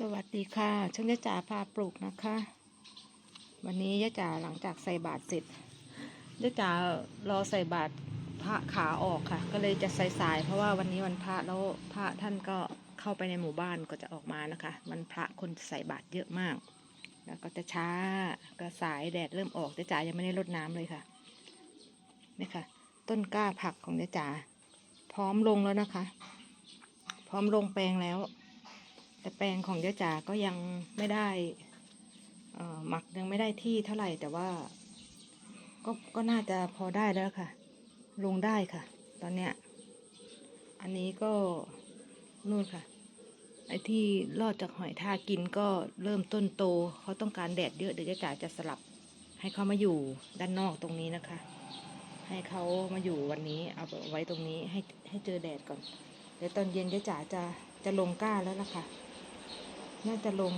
สวัสดีค่ะช่างยะจ๋าพาปลูกนะคะ วันนี้ยะจ๋าหลังจากใส่บาตรเสร็จยะจ๋ารอใส่บาตรพระขาออกค่ะ ก็เลยจะใส่สาย เพราะว่าวันนี้วันพระแล้วพระท่านก็เข้าไปในหมู่บ้านก็จะออกมานะคะ วันพระคนใส่บาตรเยอะมาก แล้วก็จะช้าก็สายแดดเริ่มออกยะจ๋ายังไม่ได้รดน้ำเลยค่ะนี่ค่ะ ต้นกล้าผักของยะจ๋าพร้อมลงแล้วนะคะ พร้อมลงแปลงแล้ว แต่แปลงของยะจ๋าก็ยังไม่ได้หมักยังไม่ได้ที่เท่าไหร่แต่ว่า ก็ก็น่าจะพอได้แล้วค่ะ ลงได้ค่ะ ตอนเนี้ย อันนี้ก็นู่นค่ะ ไอ้ที่รอดจากหอยทากกินก็เริ่มต้นโตเขาต้องการแดดเยอะเดี๋ยวยะจ๋าจะสลับให้เขามาอยู่ด้านนอกตรงนี้นะคะ ให้เขามาอยู่วันนี้เอาไว้ตรงนี้ให้ให้เจอแดดก่อนเดี๋ยวตอนเย็นยะจ๋าจะจะลงก้าแล้วล่ะค่ะ น่าจะลง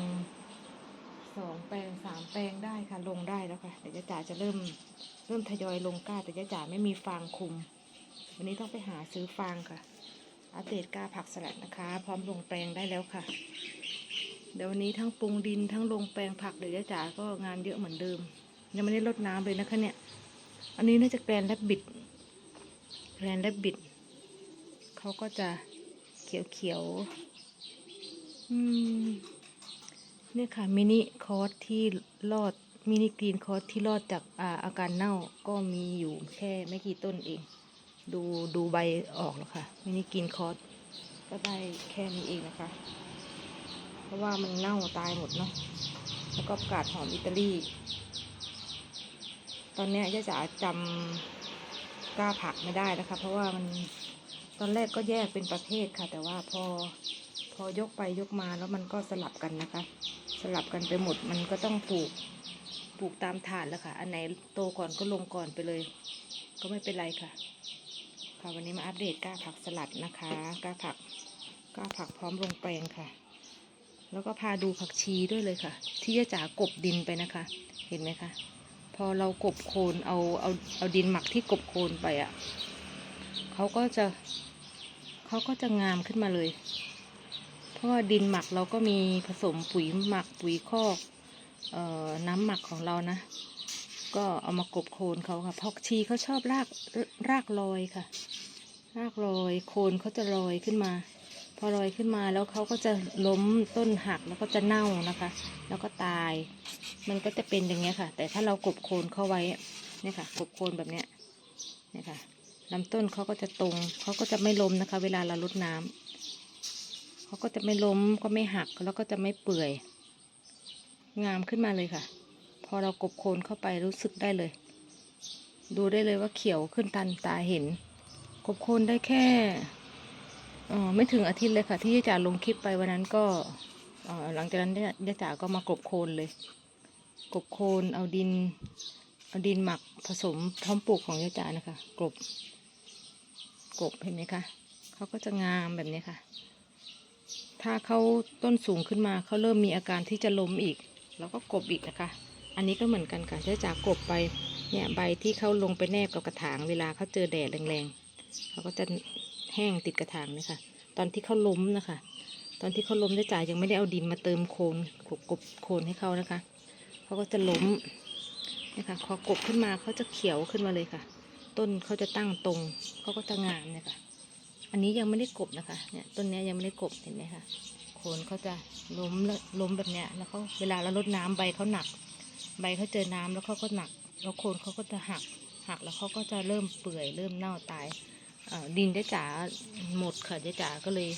สองแปลงสามแปลงได้ค่ะ ลงได้แล้วค่ะเดี๋ยวจ๋าจะเริ่มเริ่มทยอยลงกล้าแต่ยะจ๋าไม่มีฟางคุม วันนี้ต้องไปหาซื้อฟางค่ะ อัปเดตก้าผักสลัดนะคะ พร้อมลงแปลงได้แล้วค่ะ เดี๋ยววันนี้ทั้งปรุงดินทั้งลงแปลงผักเดี๋ยวยะจ๋าก็งานเยอะเหมือนเดิม ยังไม่ได้รดน้ำเลยนะคะเนี่ย อันนี้น่าจะแกรนแลบบิดแกรนแลบบิดเขาก็จะเขียวเขียวอืม เนี่ยค่ะมินิคอร์สที่รอดมินิกรีนคอร์สที่รอดจากอาอาการเน่าก็มีอยู่แค่ไม่กี่ต้นเอง ดูดูใบออกแล้วค่ะมินิกรีนคอร์สก็ได้แค่นี้เองนะคะ เพราะว่ามันเน่าตายหมดเนาะแล้วก็ประกาศหอมอิตาลี ตอนนี้ย่าจ๋าจำกล้าผักไม่ได้นะคะ เพราะว่ามันตอนแรกก็แยกเป็นประเภทค่ะ แต่ว่าพอ พอยกไปยกมาแล้วมันก็สลับกันนะคะ สลับกันไปหมดมันก็ต้องปลูกปลูกตามถาดแล้วค่ะ อันไหนโตก่อนก็ลงก่อนไปเลย ก็ไม่เป็นไรค่ะ ค่ะวันนี้มาอัปเดตก้าผักสลัดนะคะก้าผักก้าผักพร้อมลงแปลงค่ะ แล้วก็พาดูผักชีด้วยเลยค่ะ ที่ย่าจ๋ากบดินไปนะคะ เห็นไหมคะพอเรากบโคนเอาเอาเอาดินหมักที่กบโคนไปอะ่ะเขาก็จะเขาก็จะงามขึ้นมาเลย เพราะว่าดินหมักเราก็มีผสมปุ๋ยหมักปุ๋ยคอกเอ่อน้ำหมักของเรานะ ก็เอามากบโคนเขาค่ะพอกชีเขาชอบรากรากลอยค่ะ รากลอยโคนเขาจะลอยขึ้นมา พอลอยขึ้นมาแล้วเขาก็จะล้มต้นหักแล้วก็จะเน่านะคะ แล้วก็ตาย มันก็จะเป็นอย่างเงี้ยค่ะ แต่ถ้าเรากบโคนเข้าไว้เนี่ยค่ะกบโคนแบบเนี้ยเนี่ยค่ะลำต้นเขาก็จะตรงเขาก็จะไม่ล้มนะคะ เวลาเราลดน้ำ เขาก็จะไม่ล้มก็ไม่หักแล้วก็จะไม่เปื่อย งามขึ้นมาเลยค่ะ พอเรากบโคนเข้าไปรู้สึกได้เลย ดูได้เลยว่าเขียวขึ้นตันตาเห็น กบโคนได้แค่เออไม่ถึงอาทิตย์เลยค่ะ ที่ยายจ๋าลงคลิปไปวันนั้นก็ออหลังจากนั้นยายจ๋าก็มากบโคนเลย กบโคนเอาดินเอาดินหมักผสมพร้อมปลูกของยายจ๋านะคะกบกบเห็นไหมคะเขาก็จะงามแบบนี้ค่ะ ถ้าเขาต้นสูงขึ้นมาเขาเริ่มมีอาการที่จะล้มอีก แล้วก็กบอีกนะคะ อันนี้ก็เหมือนกันค่ะยายจ๋ากกบไปเนี่ยใบที่เขาลงไปแนบกับกระถางเวลาเขาเจอแดดแรงๆเขาก็จะแห้งติดกระถางนี่ค่ะ ตอนที่เขาล้มนะคะ ตอนที่เขาล้มยายจ๋ายังไม่ได้เอาดินมาเติมโคนกบกบโคนให้เขานะคะเขาก็จะล้มนะคะพอกบขึ้นมาเขาจะเขียวขึ้นมาเลยค่ะ ต้นเขาจะตั้งตรงเขาก็จะงามเนี่ยค่ะ อันนี้ยังไม่ได้กบนะคะ เนี่ยต้นนี้ยังไม่ได้กบเห็นไหมคะโคนเขาจะล้มแล้วล้มแบบเนี้ย แล้วเขาเวลาเราลดน้ำใบเขาหนัก ใบเขาเจอน้ำแล้วเขาก็หนัก แล้วโคนเขาก็จะหัก หักแล้วเขาก็จะเริ่มเปื่อย เริ่มเน่าตายดินเจ๊จ๋าหมดค่ะเจ๊จ๋าก็เลย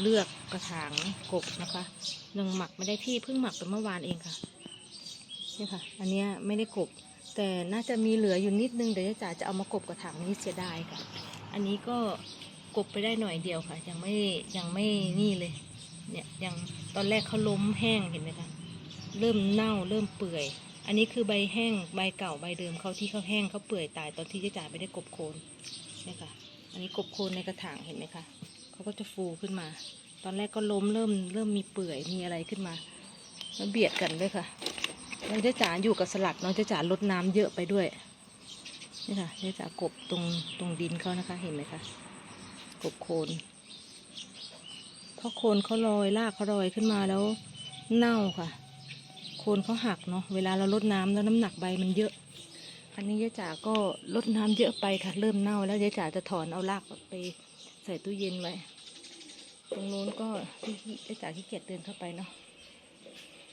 เลือกกระถางกบนะคะยังหมักไม่ได้ที่เพิ่งหมักไปเมื่อวานเองค่ะนี่ค่ะ อันนี้ไม่ได้กบ แต่น่าจะมีเหลืออยู่นิดนึงเดี๋ยวจ๋าจะเอามากบกระถางนี้เสียดายค่ะ อันนี้ก็ กบไปได้หน่อยเดียวค่ะ ยังไม่ยังไม่นี่เลย เนี่ยยังตอนแรกเขาล้มแห้งเห็นไหมคะเริ่มเน่าเริ่มเปื่อย อันนี้คือใบแห้งใบเก่าใบเดิมเขาที่เขาแห้งเขาเปื่อยตายตอนที่เจ๊จ๋าไม่ได้กบโคนเนี่ยค่ะ อันนี้กบโคนในกระถางเห็นไหมคะเขาก็จะฟูขึ้นมา ตอนแรกก็ล้มเริ่มเริ่มมีเปื่อยมีอะไรขึ้นมาแล้วเบียดกันด้วยค่ะแล้วเจ๊จ๋าอยู่กับสลัดเนาะเจ๊จ๋าลดน้ำเยอะไปด้วยนี่ค่ะเจ๊จ๋ากบตรงตรงดินเขานะคะเห็นไหมคะ กบโคนพราะโคนเขาลอยรากเขาลอยขึ้นมาแล้วเน่าค่ะ โคนเขาหักเนาะเวลาเราลดน้ำแล้วน้ำหนักใบมันเยอะ อันนี้ยายจ๋าก็ลดน้ำเยอะไปค่ะ เริ่มเน่าแล้วยายจ๋าจะถอนเอารากไปใส่ตู้เย็นไว้ตรงนู้นก็ยายจ๋าขี้เกียจเดินเข้าไปเนาะ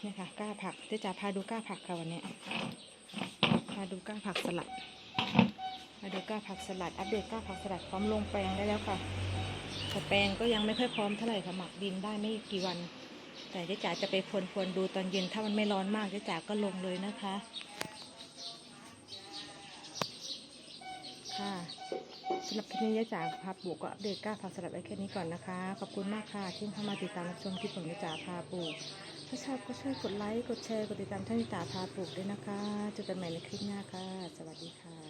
เนี่ยค่ะก้าผักยายจ๋าพาดูก้าผักค่ะวันนี้พาดูก้าผักสลัด มาดูก้าผักสลัดอัปเดตก้าผักสลัดพร้อมลงแปลงได้แล้วค่ะแต่แปลงก็ยังไม่ค่อยพร้อมเท่าไหร่ค่ะหมักดินได้ไม่กี่วัน แต่ยายจ๋าจะไปพรวนๆดูตอนเย็นถ้ามันไม่ร้อนมากยายจ๋าก็ลงเลยนะคะ ค่ะสำหรับคลิปนี้ยายจ๋าพาปลูกก็อัปเดตก้าผักสลัดไว้แค่นี้ก่อนนะคะ ขอบคุณมากค่ะที่เข้ามาติดตามรับชมคลิปของยายจ๋าพาปลูกถ้าชอบก็ช่วยกดไลค์กดแชร์กดติดตามท่านยายจ๋าพาปลูกด้วยนะคะเจอกันใหม่ในคลิปหน้าค่ะ สวัสดีค่ะ